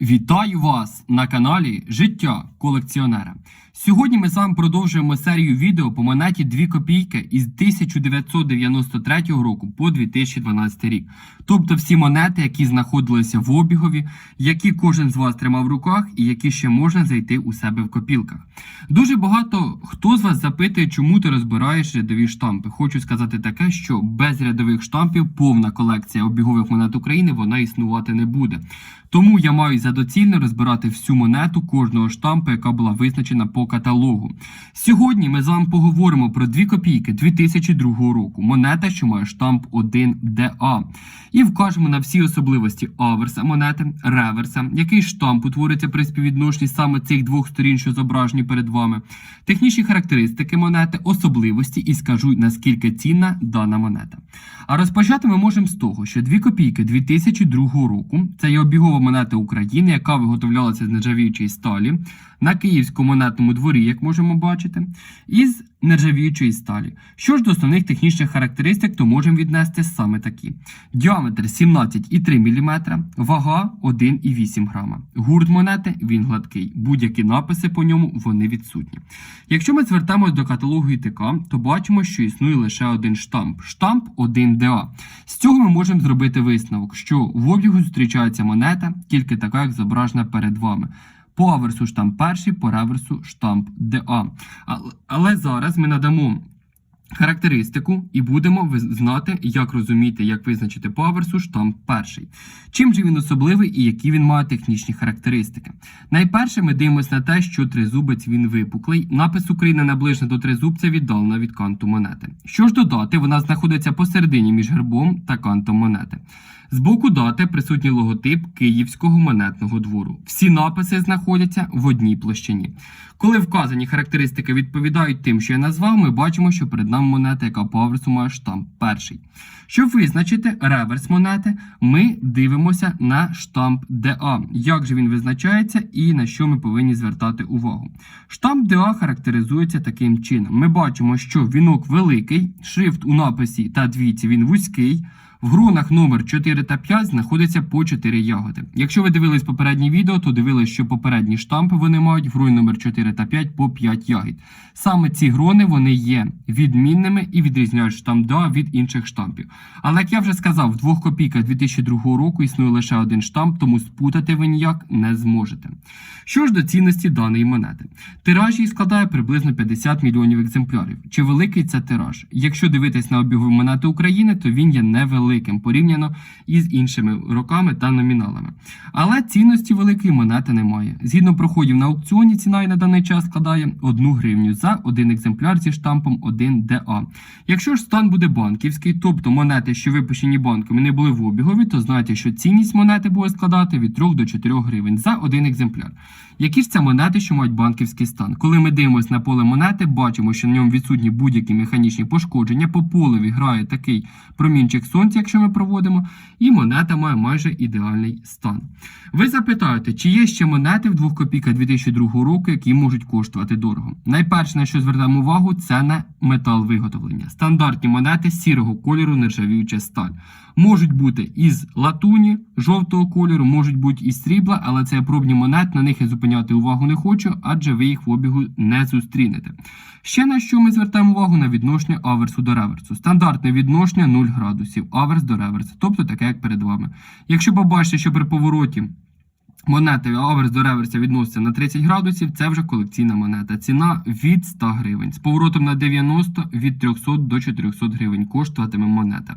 Вітаю вас на каналі Життя колекціонера. Сьогодні ми з вами продовжуємо серію відео по монеті 2 копійки із 1993 року по 2012 рік. Тобто всі монети, які знаходилися в обігові, які кожен з вас тримав в руках і які ще можна знайти у себе в копілках. Дуже багато хто з вас запитує, чому ти розбираєш рядові штампи. Хочу сказати таке, що без рядових штампів повна колекція обігових монет України вона існувати не буде. Тому я маю за доцільно розбирати всю монету кожного штампу, яка була визначена по каталогу. Сьогодні ми з вами поговоримо про 2 копійки 2002 року. Монета, що має штамп 1DA. І вкажемо на всі особливості аверса монети, реверса, який штамп утвориться при співвідношенні саме цих двох сторін, що зображені перед вами, технічні характеристики монети, особливості і скажу наскільки цінна дана монета. А розпочати ми можемо з того, що 2 копійки 2002 року це є обігова монета України, яка виготовлялася з нержавіючої сталі на Київському монетному дворі, як можемо бачити, із нержавіючої сталі. Що ж до основних технічних характеристик, то можемо віднести саме такі: діаметр 17,3 мм, вага 1,8 грама. Гурт монети він гладкий. Будь-які написи по ньому вони відсутні. Якщо ми звертаємось до каталогу ІТК, то бачимо, що існує лише один штамп штамп 1DA. З цього ми можемо зробити висновок, що в обігу зустрічається монета, тільки така, як зображена перед вами. По аверсу штамп перший, по реверсу штамп ДА. Але, зараз ми надамо характеристику і будемо знати, як розуміти, як визначити по аверсу штамп перший. Чим же він особливий і які він має технічні характеристики. Найперше ми дивимося на те, що тризубець він випуклий. Напис України наближено до тризубця віддалена від канту монети. Що ж додати, вона знаходиться посередині між гербом та кантом монети. З боку дати присутній логотип Київського монетного двору. Всі написи знаходяться в одній площині. Коли вказані характеристики відповідають тим, що я назвав, ми бачимо, що перед нами монета, яка по аверсу має штамп перший. Щоб визначити реверс монети, ми дивимося на штамп DA. Як же він визначається і на що ми повинні звертати увагу? Штамп DA характеризується таким чином: ми бачимо, що вінок великий, шрифт у написі та двійці він вузький. В гронах номер 4 та 5 знаходиться по 4 ягоди. Якщо ви дивились попереднє відео, то дивились, що попередні штампи вони мають в гроні номер 4 та 5 по 5 ягід. Саме ці грони вони є відмінними і відрізняють штамп ДА від інших штампів. Але як я вже сказав, в двох копійках 2002 року існує лише один штамп, тому спутати ви ніяк не зможете. Що ж до цінності даної монети? Тираж її складає приблизно 50 мільйонів екземплярів. Чи великий це тираж? Якщо дивитись на обігові монети України, то він є невеликим порівняно із іншими роками та номіналами. Але цінності великої монети немає. Згідно проходів на аукціоні, ціна на даний час складає 1 гривню за один екземпляр зі штампом 1DA. Якщо ж стан буде банківський, тобто монети, що випущені банками, не були в обігові, то знайте, що цінність монети буде складати від 3 до 4 гривень за один екземпляр. Які ж це монети, що мають банківський стан? Коли ми дивимося на поле монети, бачимо, що на ньому відсутні будь-які механічні пошкодження. По полеві грає такий промінчик сонця, якщо ми проводимо, і монета має майже ідеальний стан. Ви запитаєте, чи є ще монети в 2 копійках 2002 року, які можуть коштувати дорого? Найперше, на що звертаємо увагу, це на метал виготовлення. Стандартні монети сірого кольору нержавіюча сталь. Можуть бути із латуні жовтого кольору, можуть бути із срібла, але це пробні монет, на них я зупиняти увагу не хочу, адже ви їх в обігу не зустрінете. Ще на що ми звертаємо увагу на відношення аверсу до реверсу. Стандартне відношення 0 градусів, аверс до реверсу, тобто таке, як перед вами. Якщо побачите, що при повороті монети аверс до реверса відноситься на 30 градусів, це вже колекційна монета. Ціна від 100 гривень. З поворотом на 90 від 300 до 400 гривень коштуватиме монета.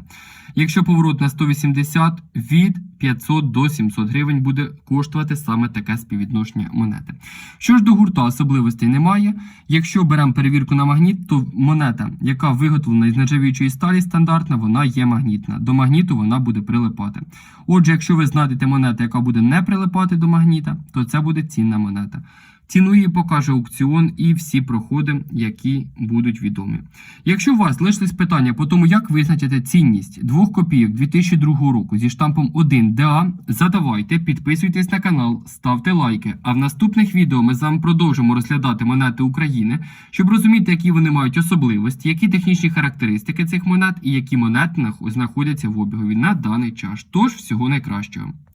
Якщо поворот на 180 від 500 до 700 гривень буде коштувати саме таке співвідношення монети. Що ж до гурта особливостей немає. Якщо беремо перевірку на магніт, то монета, яка виготовлена із нержавіючої сталі стандартна, вона є магнітна. До магніту вона буде прилипати. Отже, якщо ви знайдете монету, яка буде не прилипати до магніта, то це буде цінна монета. Ціну її покаже аукціон і всі проходи, які будуть відомі. Якщо у вас лишились питання по тому, як визначити цінність двох копійок 2002 року зі штампом 1DA, задавайте, підписуйтесь на канал, ставте лайки. А в наступних відео ми з вами продовжимо розглядати монети України, щоб розуміти, які вони мають особливості, які технічні характеристики цих монет і які монети знаходяться в обігові на даний час. Тож всього найкращого.